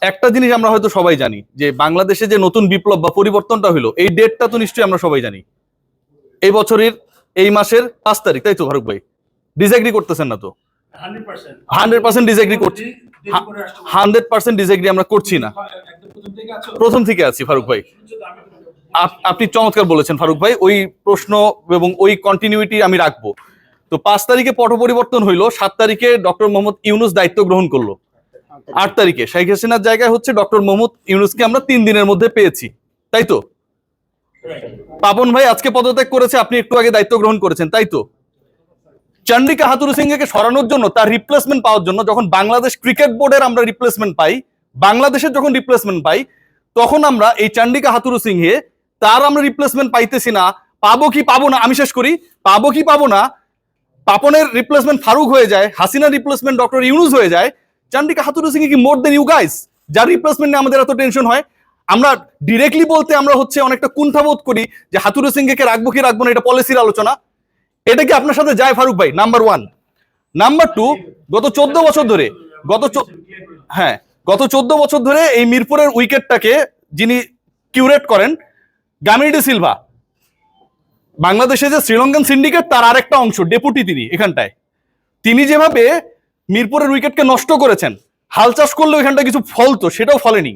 একটা জিনিস আমরা হয়তো সবাই জানি যে বাংলাদেশে যে নতুন বিপ্লব বা পরিবর্তনটা হলো এই ডেটটা তো নিশ্চয়ই আমরা সবাই জানি। এই বছরের এই মাসের পাঁচ তারিখ তাই তো ফারুক ভাই? ডিসএগ্রি করতেছেন না তো? Hundred percent. ডিসএগ্রি করছি। হান্ড্রেড পার্সেন্ট ডিসএগ্রি আমরা করছি না। প্রথম থেকে আছি। ফারুক ভাই। আপ- আপনি চমৎকার বলেছেন ফারুক ভাই। ওই প্রশ্ন এবং ওই কন্টিনিউটি আমি রাখব। তো পাঁচ তারিখে পট পরিবর্তন হইল সাত তারিখে ডক্টর মোহাম্মদ ইউনুস দায়িত্ব গ্রহণ করল। আট তারিখে। শেখ হাসিনার জায়গায় হচ্ছে ডক্টর মোহাম্মদ ইউনুসকে আমরা তিন দিনের মধ্যে পেয়েছি। তাই তো? পাপন ভাই আজকে পদত্যাগ করেছে, আপনি একটু আগে দায়িত্ব গ্রহণ করেছেন, তাই তো? চন্ডিকা হাতুরু সিংহকে সরানোর জন্য, তার রিপ্লেসমেন্ট পাওয়ার জন্য যখন বাংলাদেশ ক্রিকেট বোর্ডের আমরা রিপ্লেসমেন্ট পাই, বাংলাদেশের যখন রিপ্লেসমেন্ট পাই, তখন আমরা এই চন্ডিকা হাতুরু সিংহে তার আমরা রিপ্লেসমেন্ট পাইতেছি না। পাবো কি পাবো না, আমি শেষ করি। পাবো কি পাবো না, পাপনের রিপ্লেসমেন্ট ফারুক হয়ে যায় হাসিনা রিপ্লেসমেন্ট ডক্টর ইউনুস হয়ে যায় চন্ডিকা হাতুরু সিং কি মোর দেন ইউ গাইস যার রিপ্লেসমেন্ট নিয়ে আমাদের এত টেনশন হয়। আমরা ডিরেক্টলি বলতে আমরা হচ্ছে অনেকটা কুণ্ঠাবোধ করি যে হাতুরু সিংকে রাখব কি রাখব না, এটা পলিসির আলোচনা। এটা কি আপনার সাথে যায়, ফারুক ভাই? নাম্বার ওয়ান নাম্বার টু গত চোদ্দ বছর ধরে, গত হ্যাঁ গত চোদ্দ বছর ধরে এই মিরপুরের উইকেটটাকে যিনি কিউরেট করেন গামিডি সিলভা। বাংলাদেশে যে শ্রীলঙ্কান সিন্ডিকেট তার আরেকটা অংশ ডেপুটি তিনি এখানটায়। তিনি যেভাবে মিরপুরের উইকেটকে নষ্ট করেছেন। হাল চাষ করলে ওইখানটা কিছু ফলতো, সেটাও ফলেনি।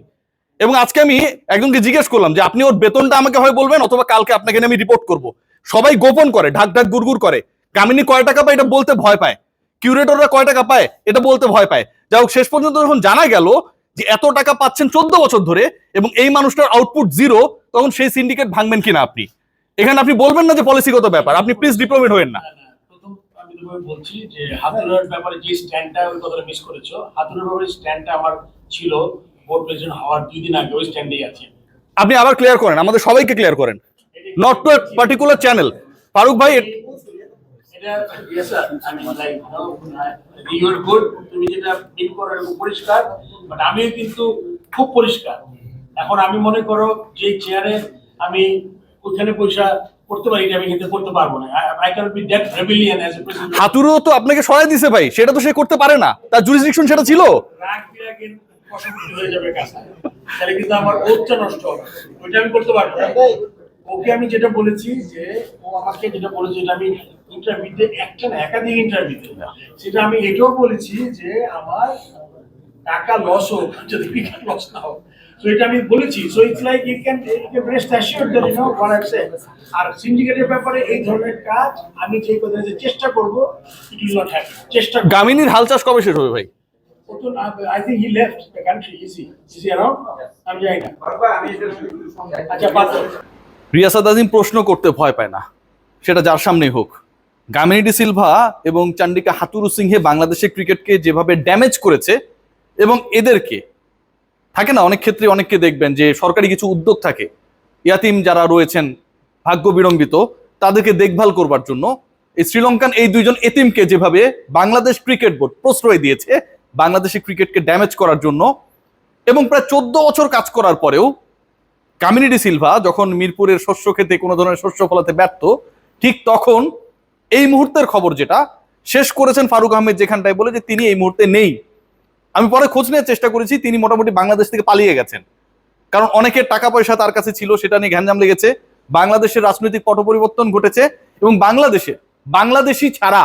এবং আজকে আমি একজনকে জিজ্ঞেস করলাম যে, আপনি ওর বেতনটা আমাকে হয় বলবেন অথবা কালকে আপনাকে আমি রিপোর্ট করব? সবাই গোপন করে, ঢাক ঢাক গুড়গুড় করে। কামিনী কয় টাকা পায় এটা বলতে ভয় পায়। কিউরেটররা কয় টাকা পায় এটা বলতে ভয় পায়। যাই শেষ পর্যন্ত যখন জানা গেল যে এত টাকা পাচ্ছেন চোদ্দ বছর ধরে এবং এই মানুষটার আউটপুট জিরো তখন সেই সিন্ডিকেট ভাঙবেন কিনা আপনি? এখানে আপনি বলবেন না যে পলিসিগত ব্যাপার, আপনি প্লিজ ডিপ্লোমেট হবেন না। আমি বলছি যে হাতুড়ের ব্যাপারে যে স্ট্যান্ডটা ওই কথাটা মিস করেছ হাতুড়ের ব্যাপারে স্ট্যান্ডটা আমার ছিল বোর্ড প্রেসিডেন্ট হওয়ার দুই দিন আগে ওই স্ট্যান্ডেই আছে। আপনি আবার ক্লিয়ার করেন আমাদের সবাইকে ক্লিয়ার করেন। Not to particular channel Farooq ভাই তুমি যেটা করো পরিষ্কার বাট আমিও কিন্তু খুব পরিষ্কার। এখন আমি মনে করো যে চেয়ারে আমি ওখানে পয়সা করতে পারি আমি কিন্তু করতে পারব না। I can be that rebellion as a president হাতুরও তো আপনাকে সরাই দিছে ভাই সেটা তো সে করতে পারে না। তার জুরিসডিকশন সেটা ছিল। রাগ বিরাগের বশবর্তী হয়ে যাবে কাজটা তাহলে কিন্তু আমার ওরটা নষ্ট হবে। ওইটা আমি করতে পারব না। ওকে আমি যেটা বলেছি যে ও আমাকে যেটা বলেছে যেটা আমি ইন্টারভিউতে একটা না একাধিক ইন্টারভিউতে সেটা আমি এটাও বলেছি যে আমার টাকা লস হোক যদি লস না হোক। সো এটা আমি বলেছি। So it's like you can you rest assure that you know what I say আর সিন্ডিকেটের ব্যাপারে এই ধরনের কাজ আমি যে কথা যে চেষ্টা করব ইট উইল নট হ্যাপেন চেষ্টা গামিনীর হাল চাষ কবে শেষ হবে ভাই? think he left the country. Is he? Is আমি জানি না। আচ্ছা, রিয়াসাদ আজিম প্রশ্ন করতে ভয় পায় না। সেটা যার সামনেই হোক। গামিনী ডি সিলভা এবং চান্ডিকা হাতুরু সিংহে বাংলাদেশের ক্রিকেটকে যেভাবে ড্যামেজ করেছে এবং এদেরকে, থাকে না? অনেক ক্ষেত্রে অনেককে দেখবেন যে সরকারি কিছু উদ্যোগ থাকে, ইয়াতিম যারা রয়েছেন, ভাগ্য বিড়ম্বিত, তাদেরকে দেখভাল করবার জন্য এই শ্রীলঙ্কান এই দুইজন এতিমকে যেভাবে বাংলাদেশ ক্রিকেট বোর্ড প্রশ্রয় দিয়েছে বাংলাদেশের ক্রিকেটকে ড্যামেজ করার জন্য এবং প্রায় চোদ্দ বছর কাজ করার পরেও কামিনিডি সিলভা যখন মিরপুরের শস্য খেতে কোনো ধরনের শস্য ফলাতে ব্যর্থ, ঠিক তখন এই মুহূর্তের খবর যেটা, শেষ করেছেন ফারুক আহমেদ যেখানটায় বলে যে তিনি এই মুহূর্তে নেই। আমি পরে খোঁজ নেওয়ার চেষ্টা করেছি, তিনি মোটামুটি বাংলাদেশ থেকে পালিয়ে গেছেন। কারণ অনেকের টাকা পয়সা তার কাছে ছিল, সেটা নিয়ে ঘ্যানজাম লেগেছে। বাংলাদেশের রাজনৈতিক পট পরিবর্তন ঘটেছে এবং বাংলাদেশে, বাংলাদেশি ছাড়া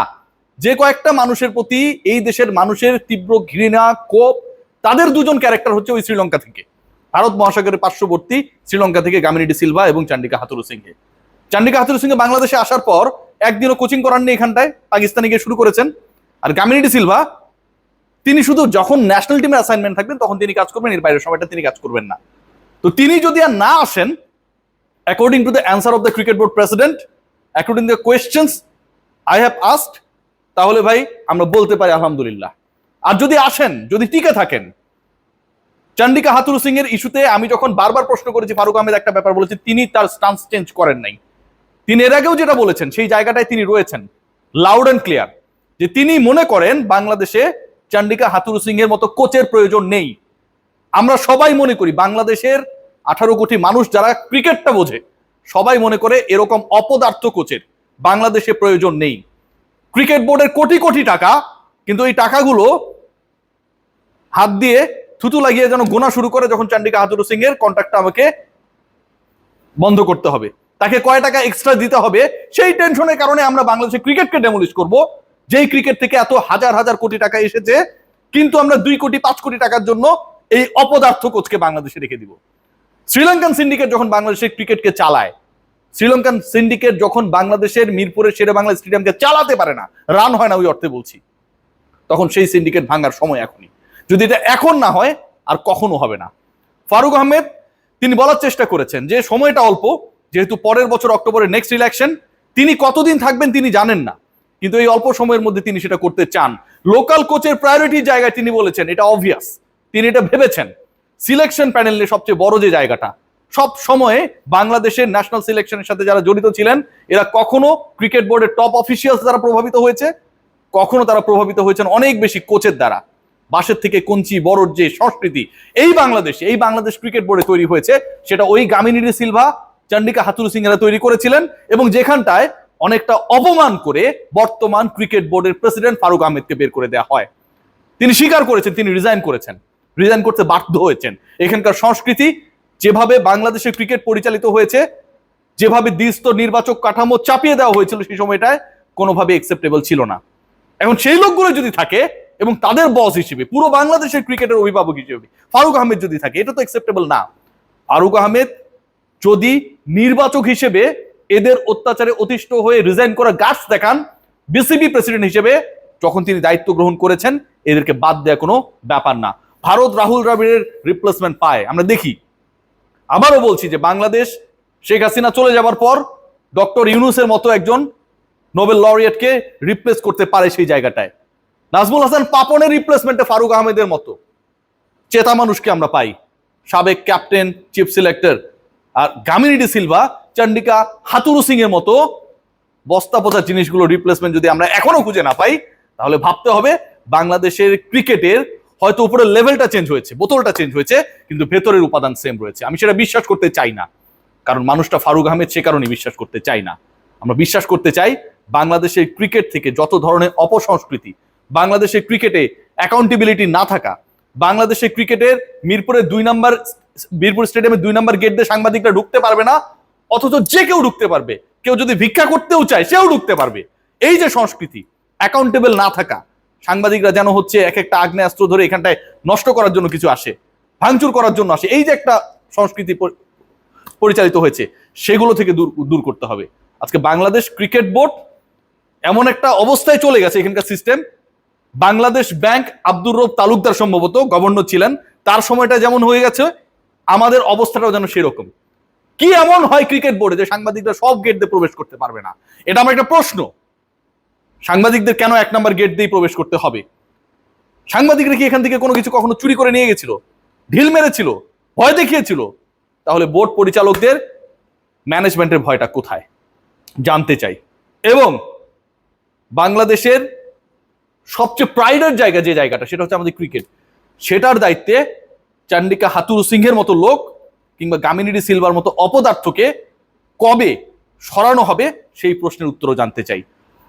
যে কয়েকটা মানুষের প্রতি এই দেশের মানুষের তীব্র ঘৃণা, কোপ, তাদের দুজন ক্যারেক্টার হচ্ছে ওই শ্রীলঙ্কা থেকে। ভারত মহাসাগরের পার্শ্ববর্তী শ্রীলঙ্কা থেকে গামিনী সিলভা এবং চান্ডিকা হাতুরু সিংহে চান্ডিকা হাতুরু সিংহে বাংলাদেশে আসার পর একদিনও কোচিং করাননি এখানটায়, পাকিস্তানে গিয়ে শুরু করেছেন। আর গামিনী সিলভা তিনি শুধু যখন ন্যাশনাল টিমের অ্যাসাইনমেন্ট থাকবেন তখন তিনি কাজ করবেন, এর বাইরের সময়টা তিনি কাজ করবেন না। তো তিনি যদি আর না আসেন according to the answer of the cricket board president according the questions I have asked তাহলে ভাই, আমরা বলতে পারি আলহামদুলিল্লাহ। আর যদি আসেন, যদি টিকে থাকেন, চন্ডিকা হাতুর সিং এর ইস্যুতে আমি যখন বারবার প্রশ্ন করেছি, ফারুক আহমেদ একটা ব্যাপার বলেছি, তিনি তার স্টান্স চেঞ্জ করেন নাই। তিনি এর আগেও যেটা বলেছেন, সেই জায়গাটায় তিনি রয়েছেন লাউড অ্যান্ড ক্লিয়ার যে তিনি মনে করেন বাংলাদেশে চন্ডিকা হাতুরু সিং এর মতো কোচের প্রয়োজন নেই। আমরা সবাই মনে করি বাংলাদেশের আঠারো কোটি মানুষ যারা ক্রিকেটটা বোঝে, সবাই মনে করে এরকম অপদার্থ কোচের বাংলাদেশে প্রয়োজন নেই। ক্রিকেট বোর্ডের কোটি কোটি টাকা, কিন্তু এই টাকাগুলো হাত দিয়ে থুতু লাগিয়ে যেন গোনা শুরু করে যখন চান্ডিকা হাতুরু সিং এর কন্ট্রাক্টটা আমাকে বন্ধ করতে হবে। তাকে কয় টাকা এক্সট্রা দিতে হবে, সেই টেনশনের কারণে আমরা বাংলাদেশে ক্রিকেটকে ডেমোলিশ করব। যেই ক্রিকেট থেকে এত হাজার হাজার কোটি টাকা এসেছে, কিন্তু আমরা দুই কোটি, পাঁচ কোটি টাকার জন্য এই অপদার্থ কোচকে বাংলাদেশে রেখে দিব। শ্রীলঙ্কান সিন্ডিকেট যখন বাংলাদেশের ক্রিকেটকে চালায়, শ্রীলঙ্কান সিন্ডিকেট যখন বাংলাদেশের মিরপুরের শেরে বাংলা স্টেডিয়ামকে চালাতে পারে না রান হয় না ওই অর্থে বলছি, তখন সেই সিন্ডিকেট ভাঙার সময় এখনই। যদি এটা এখন না হয়, আর কখনো হবে না। ফারুক আহমেদ, তিনি বলার চেষ্টা করেছেন যে সময়টা অল্প, যেহেতু পরের বছর অক্টোবরে নেক্সট ইলেকশন তিনি কতদিন থাকবেন তিনি জানেন না। কিন্তু এই অল্প সময়ের মধ্যে তিনি সেটা করতে চান। লোকাল কোচের প্রায়োরিটি জায়গায় তিনি বলেছেন, এটা অবভিয়াস তিনি এটা ভেবেছেন। সিলেকশন প্যানেলের সবচেয়ে বড় যে জায়গাটা, সব সময়ে বাংলাদেশের ন্যাশনাল সিলেকশনের সাথে যারা জড়িত ছিলেন, এরা কখনো ক্রিকেট বোর্ডের টপ অফিসিয়ালস দ্বারা প্রভাবিত হয়েছে, কখনো তারা প্রভাবিত হয়েছেন অনেক বেশি কোচের দ্বারা। বাসের থেকে কঞ্চি, বড়র যে সংস্কৃতি, এই বাংলাদেশে, এই বাংলাদেশ ক্রিকেট বোর্ডে তৈরি হয়েছে, সেটা ওই গামিনী সিলভা, চন্ডিকা হাতুরু সিং এরা তৈরি করেছিলেন এবং যেখানটায় অনেকটা অপমান করে বর্তমান ক্রিকেট বোর্ডের প্রেসিডেন্ট ফারুক আহমেদকে বের করে দেওয়া হয়। তিনি স্বীকার করেছেন, তিনি রিজাইন করেছেন। রিজাইন করতে বাধ্য হয়েছেন। এখানকার সংস্কৃতি যেভাবে বাংলাদেশের ক্রিকেট পরিচালিত হয়েছে, যেভাবে দিস্ত নির্বাচক কাঠামো চাপিয়ে দেওয়া হয়েছিল সেই সময়টায়, কোনোভাবে একসেপ্টেবল ছিল না। এখন সেই লোকগুলো যদি থাকে, এবং তাদের বস হিসেবে, পুরো বাংলাদেশের ক্রিকেটের অভিভাবক হিসেবে ফারুক আহমেদ যদি থাকে, এটা তো একসেপ্টেবল না। ফারুক আহমেদ যদি নির্বাচক হিসেবে এদের অত্যাচারে অতিষ্ঠ হয়ে রিজাইন করা গাছ দেখান। বিসিবি প্রেসিডেন্ট হিসেবে যখন তিনি দায়িত্ব গ্রহণ করেছেন, এদেরকে বাদ দেওয়া কোনো ব্যাপার না। ভারত রাহুল দ্রাবিড়ের রিপ্লেসমেন্ট পায়। আমরা দেখি। আবারও বলছি যে বাংলাদেশ শেখ হাসিনা চলে যাবার পর ডক্টর ইউনুসের মতো একজন নোবেল লরিয়েটকে রিপ্লেস করতে পারে সেই জায়গাটায়। নাজমুল হাসান পাপনের রিপ্লেসমেন্টে ফারুক আহমেদের মতো। চেতা মানুষকে আমরা পাই। সাবেক ক্যাপ্টেন চিফ সিলেক্টর আর গামিনী সিলভা চন্ডিকা হাতুরু সিং এর মতো বস্তা পচা জিনিসগুলো রিপ্লেসমেন্ট যদি আমরা এখনও খুঁজে না পাই, তাহলে ভাবতে হবে বাংলাদেশের ক্রিকেটের হয়তো উপরের লেভেলটা চেঞ্জ হয়েছে, বোতলটা চেঞ্জ হয়েছে, কিন্তু ভেতরের উপাদান সেম রয়েছে। আমি সেটা বিশ্বাস করতে চাই না, কারণ মানুষটা ফারুক আহমেদ সে কারণে বিশ্বাস করতে চাই না। আমরা বিশ্বাস করতে চাই বাংলাদেশের ক্রিকেট থেকে যত ধরনের অপসংস্কৃতি, বাংলাদেশের ক্রিকেটে অ্যাকাউন্টেবিলিটি না থাকা, বাংলাদেশের ক্রিকেটের মিরপুরের দুই নাম্বার মিরপুর স্টেডিয়ামে দুই নাম্বার গেট দিয়ে সাংবাদিকরা ঢুকতে পারবে না অথচ যে কেউ ঢুকতে পারবে, কেউ যদি ভিক্ষা করতেও চায়, সেও ঢুকতে পারবে। এই যে সংস্কৃতি অ্যাকাউন্টেবল না থাকা, সাংবাদিকরা যেন হচ্ছে এক একটা আগ্নেয়াস্ত্র ধরে এখানটায় নষ্ট করার জন্য কিছু আসে, ভাঙচুর করার জন্য আসে, এই যে একটা সংস্কৃতি পরিচালিত হয়েছে, সেগুলো থেকে দূর দূর করতে হবে। আজকে বাংলাদেশ ক্রিকেট বোর্ড এমন একটা অবস্থায় চলে গেছে এখানকার সিস্টেম বাংলাদেশ ব্যাংক আব্দুর রব তালুকদার সম্ভবত গভর্নর ছিলেন। তার সময়টা যেমন হয়ে গেছে, আমাদের অবস্থাটাও যেন সেরকম। কি এমন হয় ক্রিকেট বোর্ডে যে সাংবাদিকরা সব গেট দিয়ে প্রবেশ করতে পারবে না? এটা আমার একটা প্রশ্ন। সাংবাদিকদের কেন এক নম্বর গেট দিয়ে প্রবেশ করতে হবে? সাংবাদিকরা কি এখান থেকে কোনো কিছু কখনো চুরি করে নিয়ে গেছিল? ঢিল মেরেছিল? ভয় দেখিয়েছিল? তাহলে বোর্ড পরিচালকদের ম্যানেজমেন্টের ভয়টা কোথায়? জানতে চাই। এবং বাংলাদেশের সবচেয়ে প্রাইডের জায়গা যে জায়গাটা, সেটা হচ্ছে আমাদের ক্রিকেট সেটার দায়িত্বে চান্ডিকা হাতুর সিংহের মতো লোক কিংবা গামিনিডি সিলভার মতো অপদার্থকে কবে সরানো হবে সেই প্রশ্নের উত্তরও জানতে চাই।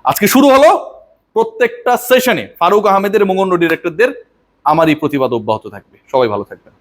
আজকে শুরু হলো প্রত্যেকটা সেশনে ফারুক আহমেদের মঙ্গল ডিরেক্টরদের আমার এই প্রতিবাদ অব্যাহত থাকবে। সবাই ভালো থাকবেন।